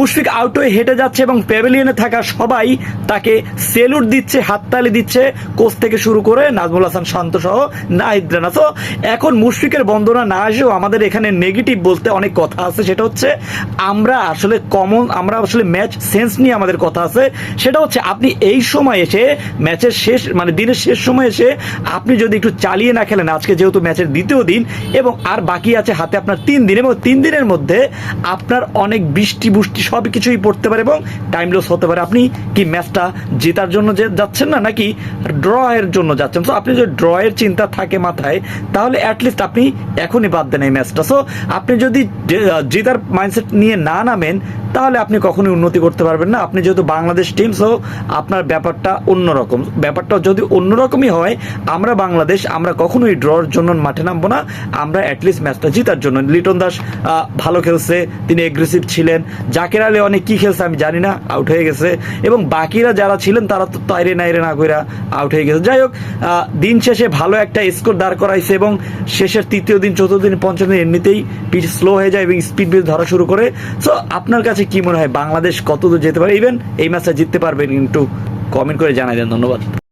Mushfiq out হয়ে হেঁটে যাচ্ছে এবং প্যাভিলিয়নে থাকা সবাই তাকে সেলুট দিচ্ছে, হাততালি দিচ্ছে, কোচ থেকে শুরু করে নাজমুল হাসান শান্ত সহ নাহিদ রানা। তো এখন মুশফিকের বন্দনা না আসেও আমাদের এখানে নেগেটিভ বলতে অনেক কথা আছে। সেটা হচ্ছে, আমরা আসলে কমন আমরা আসলে ম্যাচ সেন্স নিয়ে আমাদের কথা আছে। সেটা হচ্ছে, আপনি এই সময় এসে ম্যাচের শেষ মানে দিনের শেষ সময় এসে আপনি যদি একটু চালিয়ে না খেলেন, আজকে যেহেতু ম্যাচের দ্বিতীয় দিন এবং আর বাকি আছে হাতে আপনার তিন দিন এবং তিন দিনের মধ্যে আপনার অনেক বৃষ্টি বুষ্টি সব কিছুই পড়তে পারে এবং টাইম লস হতে পারে। আপনি কি ম্যাচটা জেতার জন্য যে যাচ্ছেন না, নাকি ড্র এর জন্য যাচ্ছেন? সো আপনি যদি ড্র এর চিন্তা থাকে মাথায়, তাহলে অ্যাটলিস্ট আপনি এখনই বাদ দেন এই ম্যাচটা। সো আপনি যদি জেতার মাইন্ডসেট নিয়ে না নামেন, তাহলে আপনি কখনোই উন্নতি করতে পারবেন না। আপনি যেহেতু বাংলাদেশ টিম সো আপনার ব্যাপারটা অন্যরকম। ব্যাপারটা যদি অন্যরকমই হয়, আমরা বাংলাদেশ, আমরা কখনোই ড্রর জন্য মাঠে নামবো না। আমরা অ্যাটলিস্ট ম্যাচটা জেতার জন্য। লিটন দাস ভালো খেলছে, তিনি এগ্রেসিভ ছিলেন। জাকের আলী অনেক কি খেলছে আমি জানি না আউট হয়ে গেছে। এবং বাকিরা যারা ছিলেন, তারা তো তাইরে নাইরে না কইরা আউট হয়ে গেছে। যাই হোক দিন শেষে ভালো একটা স্কোর দাঁড় করাইছে এবং শেষের তৃতীয় দিন, চতুর্থ দিন, পঞ্চম দিন এমনিতেই পিচ স্লো হয়ে যায় এবং স্পিড বেস ধরা শুরু করে। সো আপনার কাছে কি মনে হয়, বাংলাদেশ কত দূর যেতে পারে? ইভেন এই ম্যাচটা জিততে পারবেন কিন্তু কমেন্ট করে জানাই দেন, ধন্যবাদ।